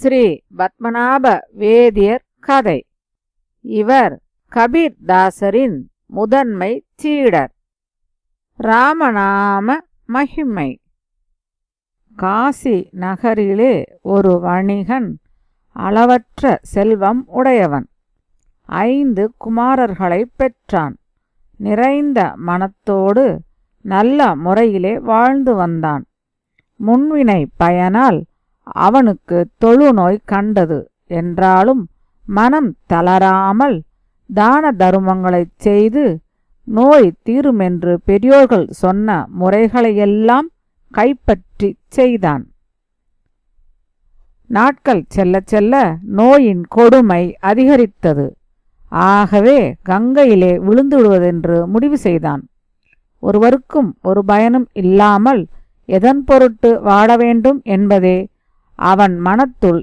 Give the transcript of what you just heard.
ஸ்ரீ பத்மநாப வேதியர் கதை. இவர் கபீர் தாசரின் முதன்மை சீடர். ராமநாம மகிமை. காசி நகரிலே ஒரு வணிகன் அளவற்ற செல்வம் உடையவன். ஐந்து குமாரர்களைப் பெற்றான். நிறைந்த மனத்தோடு நல்ல முறையிலே வாழ்ந்து வந்தான். முன்வினை பயனால் அவனுக்கு தொழுநோய் கண்டது என்றாலும் மனம் தளராமல் தான தருமங்களைச் செய்து நோய் தீருமென்று பெரியோர்கள் சொன்ன முறைகளையெல்லாம் கைப்பற்றிச் செய்தான். நாட்கள் செல்ல செல்ல நோயின் கொடுமை அதிகரித்தது. ஆகவே கங்கையிலே விழுந்து விடுவதென்று முடிவு செய்தான். ஒருவருக்கும் ஒரு பயனும் இல்லாமல் எதன் பொருட்டு வாட வேண்டும் என்பதே அவன் மனத்துள்